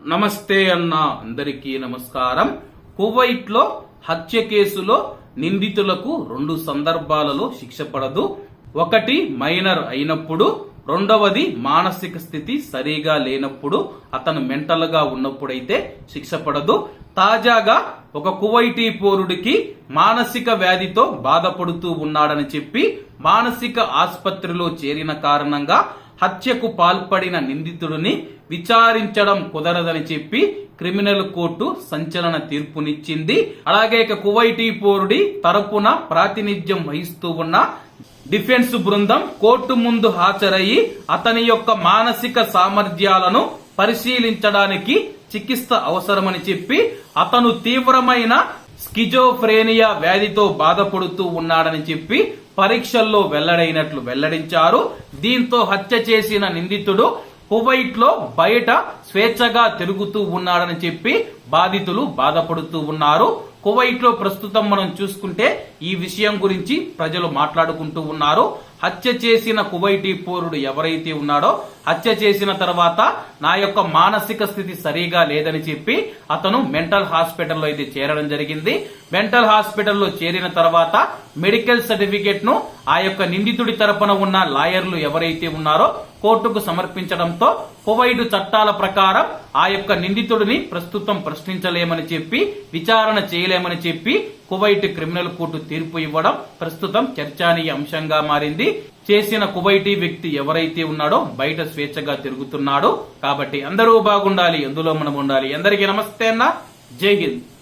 నమస్తే అన్న అందరికీ నమస్కారం. కువైట్లో హత్య కేసులో నిందితులకు రెండు సందర్భాలలో శిక్ష పడదు. ఒకటి మైనర్ అయినప్పుడు రెండవది మానసిక స్థితి సరిగా లేనప్పుడు అతను మెంటల్గా ఉన్నప్పుడైతే శిక్ష పడదు. తాజాగా ఒక కువైటీ పౌరుడికి మానసిక వ్యాధితో బాధపడుతూ ఉన్నాడని చెప్పి మానసిక ఆసుపత్రిలో చేరిన కారణంగా హత్యకు పాల్పడిన నిందితుడిని విచారించడం కుదరదని చెప్పి క్రిమినల్ కోర్టు సంచలన తీర్పునిచ్చింది. అలాగే ఇక కువైటీ పౌరుడి తరపున ప్రాతినిధ్యం వహిస్తూ ఉన్న డిఫెన్స్ బృందం కోర్టు ముందు హాజరయ్యి అతని యొక్క మానసిక సామర్థ్యాలను పరిశీలించడానికి చికిత్స అవసరమని చెప్పి అతను తీవ్రమైన స్కిజోఫ్రేనియా వ్యాధితో బాధపడుతూ ఉన్నాడని చెప్పి పరీక్షల్లో వెల్లడైనట్లు వెల్లడించారు. దీంతో హత్య చేసిన నిందితుడు కువైట్లో బయట స్వేచ్ఛగా తిరుగుతూ ఉన్నాడని చెప్పి బాధితులు బాధపడుతూ ఉన్నారు. కువైట్లో ప్రస్తుతం మనం చూసుకుంటే ఈ విషయం గురించి ప్రజలు మాట్లాడుకుంటూ ఉన్నారు. హత్య చేసిన కువైటీ పౌరుడు ఎవరైతే ఉన్నాడో హత్య చేసిన తర్వాత నా యొక్క మానసిక స్థితి సరిగా లేదని చెప్పి అతను మెంటల్ హాస్పిటల్లో అయితే చేరడం జరిగింది. మెంటల్ హాస్పిటల్లో చేరిన తర్వాత మెడికల్ సర్టిఫికేట్ను ఆ యొక్క నిందితుడి తరపున ఉన్న లాయర్లు ఎవరైతే ఉన్నారో కోర్టుకు సమర్పించడంతో కువైట్ చట్టాల ప్రకారం ఆ యొక్క నిందితుడిని ప్రస్తుతం ప్రశ్నించలేమని చెప్పి విచారణ చేయలేమని చెప్పి కువైట్ క్రిమినల్ కోర్టు తీర్పు ఇవ్వడం ప్రస్తుతం చర్చనీయ అంశంగా మారింది. చేసిన కువైటీ వ్యక్తి ఎవరైతే ఉన్నాడో బయట స్వేచ్ఛగా తిరుగుతున్నాడో. కాబట్టి అందరూ బాగుండాలి ఎందులో మనం ఉండాలి. అందరికీ నమస్తే అన్న. జై హింద్.